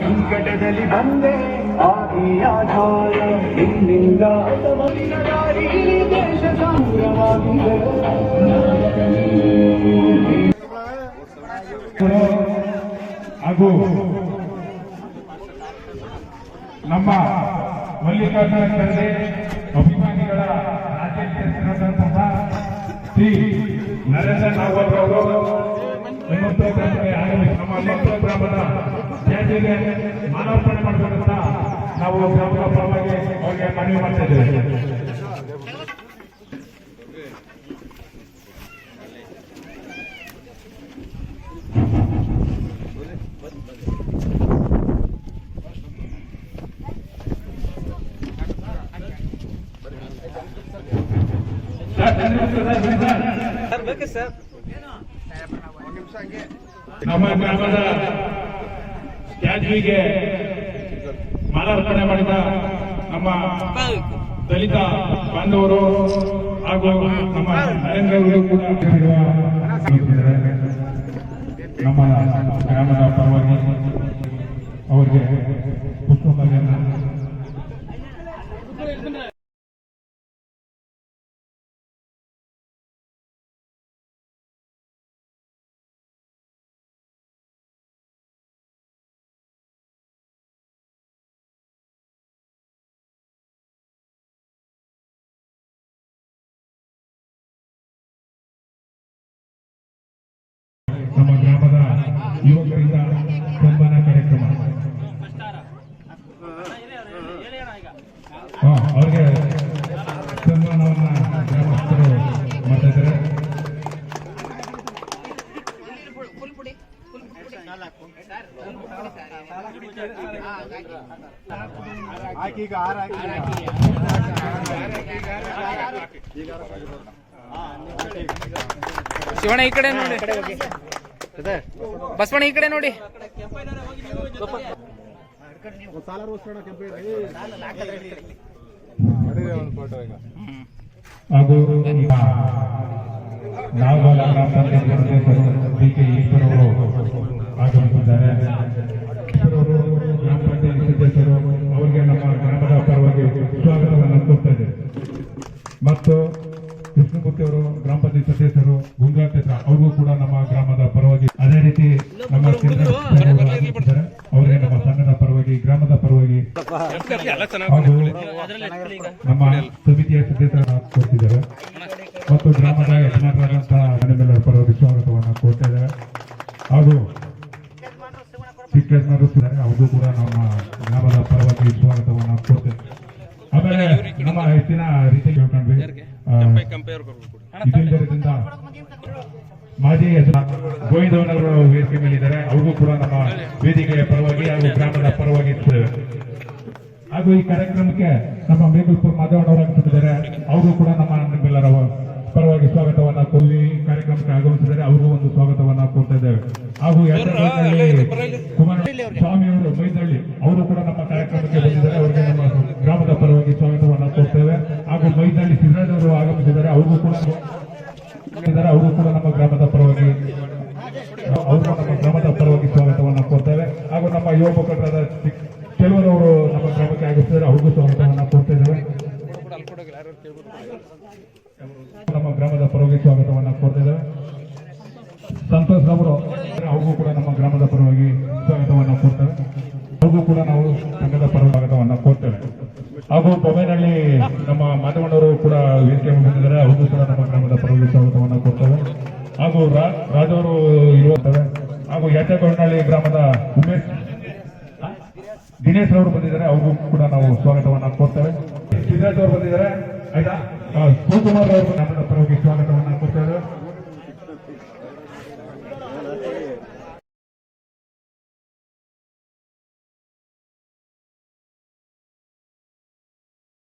ಸಂಕಟದಲ್ಲಿ ಬಂದೆ ಆದಿಯಾಧಾರ ಇನ್ನಿಂದ ಹಾಗೂ ನಮ್ಮ ಮಲ್ಲಿಕಾರ್ಜುನ ಖರ್ಗೆ ಅಭಿಮಾನಿಗಳ ರಾಜ್ಯಾಧ್ಯಕ್ಷರಾದಂತಹ ಶ್ರೀ ನರೇಂದ್ರ ನಾವರ್ ಅವರು ಗ್ರಾಮದ ಜಾತಿಗೆ ಮಾನಾರ್ಪಣೆ ಮಾಡಬೇಕಂತ ನಾವು ಗ್ರಾಮದ ಪರವಾಗಿ ಅವರಿಗೆ ಮನವಿ ಮಾಡ್ತಾ ಇದ್ದೇವೆ. ನಮ್ಮ ಗ್ರಾಮದ ಸ್ಟ್ಯಾಚ್ಯೂಗೆ ಮಾಲಾರ್ಪಣೆ ಮಾಡಿದ ನಮ್ಮ ದಲಿತ ಬಾಂಧವರು ಹಾಗೂ ನಮ್ಮ ನರೇಂದ್ರ ಕೂಡ ನಮ್ಮ ಗ್ರಾಮದ ಪರವಾಗಿ ಅವರಿಗೆ ನಮ್ಮ ಗ್ರಾಮದ ಯುವಕರಿಂದ ಸನ್ಮಾನ ಕಾರ್ಯಕ್ರಮ. ಅವರಿಗೆ ಸನ್ಮಾನವನ್ನ ಗ್ರಾಮಸ್ಥರು ಮಾಡ್ತಾ ಇದ್ದಾರೆ ಶಿವಣ್ಣ ಈ ಕಡೆ ನೋಡಿ. ಬಸವಣ್ಣ ಈ ಕಡೆ ನೋಡಿ. ಅವರಿಗೆ ನಮ್ಮ ಗ್ರಾಮದ ಪರವಾಗಿ ಸ್ವಾಗತವನ್ನು ಕೊಡ್ತಾ ಮತ್ತು ನಮ್ಮ ಅವರಿಗೆ ನಮ್ಮ ಸಣ್ಣದ ಪರವಾಗಿ ಗ್ರಾಮದ ಪರವಾಗಿ ಹಾಗೂ ನಮ್ಮ ಸಮಿತಿಯ ಸದಸ್ಯರನ್ನು ಕೊಡ್ತಿದ್ದಾರೆ ಮತ್ತು ಗ್ರಾಮದ ಯಜಮಾನರಾದಂತಹ ಮನೆಮೆಲ್ಲರ ಪರವಾಗಿ ಸ್ವಾಗತವನ್ನು ಕೊಡ್ತಾ ಇದ್ದಾರೆ ಹಾಗೂ ಇದ್ದಾರೆ ಅವ್ರಿಗೂ ಕೂಡ ನಮ್ಮ ಗ್ರಾಮದ ಪರವಾಗಿ ಸ್ವಾಗತವನ್ನು ಕೊಡ್ತೇವೆ ಆಮೇಲೆ ನಮ್ಮ ಹೆಚ್ಚಿನ ರೀತಿ ಹೇಳ್ಕೊಂಡ್ವಿ ಆ, ಇದಿಲ್ಲದರಿಂದ ಮಾಜಿ ಗೋವಿಂದವನವರು ವೇದಿಕೆ ಮೇಲಿದ್ದಾರೆ. ಅವ್ರಿಗೂ ಕೂಡ ನಮ್ಮ ವೇದಿಕೆಯ ಪರವಾಗಿ ಹಾಗೂ ಗ್ರಾಮದ ಪರವಾಗಿ ಹಾಗೂ ಈ ಕಾರ್ಯಕ್ರಮಕ್ಕೆ ನಮ್ಮ ಮೇಗುಲ್ಪುರ್ ಮಾಧವನವರು ಆಗಮಿಸಿದ್ದಾರೆ ಅವರು ಕೂಡ ನಮ್ಮ ನಮ್ಮೆಲ್ಲರ ಪರವಾಗಿ ಸ್ವಾಗತವನ್ನ ಕೊಲ್ಲಿ ಕಾರ್ಯಕ್ರಮಕ್ಕೆ ಆಗಮಿಸಿದ್ದಾರೆ. ಅವ್ರಿಗೂ ಒಂದು ಸ್ವಾಗತವನ್ನ ಕೊಡ್ತಾ ಇದ್ದೇವೆ. ಹಾಗೂ ಕುಮಾರ ಸ್ವಾಮಿಯವರು ಮೈದಳ್ಳಿ, ಅವರು ಕೂಡ ನಮ್ಮ ಕಾರ್ಯಕ್ರಮಕ್ಕೆ ಬಂದಿದ್ದಾರೆ. ಅವರಿಗೆ ನಮ್ಮ ಗ್ರಾಮದ ಪರವಾಗಿ ಸ್ವಾಗತವನ್ನ ಕೋರ್ತೇವೆ ಹಾಗೂ ಮೈದಳ್ಳಿ ಸಿದ್ದರಾಜ್ ಅವರು ಆಗಮಿಸಿದ್ದಾರೆ ಅವ್ರಿಗೂ ಕೂಡ ಇದ್ದಾರೆ ಅವರು ಕೂಡ ನಮ್ಮ ಗ್ರಾಮದ ಪರವಾಗಿ ಅವರು ನಮ್ಮ ಗ್ರಾಮದ ಪರವಾಗಿ ಸ್ವಾಗತವನ್ನು ಕೋರ್ತೇವೆ ಹಾಗೂ ಯುವ ಮುಖಂಡರಾದ ಕೆಲವರವರು ನಮ್ಮ ಗ್ರಾಮಕ್ಕೆ ಆಗುತ್ತಿದ್ದಾರೆ ಅವ್ರಿಗೂ ಸ್ವಾಗತವನ್ನು ಕೊಡ್ತಾ ಇದ್ದೇವೆ. ನಮ್ಮ ಗ್ರಾಮದ ಪರವಾಗಿ ಸ್ವಾಗತವನ್ನು ಕೊಡ್ತಾ ಇದ್ದೇವೆ. ಸಂತೋಷ್ ಅವರು ಅವ್ರಿಗೂ ಕೂಡ ನಮ್ಮ ಗ್ರಾಮದ ಪರವಾಗಿ ಸ್ವಾಗತವನ್ನು ಕೊಡ್ತೇವೆ ಅವ್ರಿಗೂ ಕೂಡ ನಾವು ಸಂಘದ ಪರ ಸ್ವಾಗತವನ್ನು ಕೋರ್ತೇವೆ ಹಾಗೂ ಬೊಮ್ಮೆನಹಳ್ಳಿ ನಮ್ಮ ಮಾಧವಣ್ಣವರು ಕೂಡ ವೇದಿಕೆ ಬಂದಿದ್ದಾರೆ. ಅವ್ರಿಗೂ ಕೂಡ ನಮ್ಮ ಗ್ರಾಮದ ಪರವಾಗಿ ಸ್ವಾಗತವನ್ನು ಕೊಡ್ತೇವೆ ಹಾಗೂ ರಾಜ್ ರಾಜವರು ಇರುವಂತವೆ ಹಾಗೂ ಯಾಚಗೊಂಡನಹಳ್ಳಿ ಗ್ರಾಮದ ಉಮೇಶ್ ದಿನೇಶ್ ಅವರು ಬಂದಿದ್ದಾರೆ, ಅವ್ರಿಗೂ ಕೂಡ ನಾವು ಸ್ವಾಗತವನ್ನು ಕೊಡ್ತೇವೆ ಸಿದ್ಧಾರ್ಥ್ ಅವರು ಬಂದಿದ್ದಾರೆ, ಆಯ್ತಾ? ಶಿವಕುಮಾರ್ ಅವರು ಪರವಾಗಿ ಸ್ವಾಗತವನ್ನು ಕೊಡ್ತೇವೆ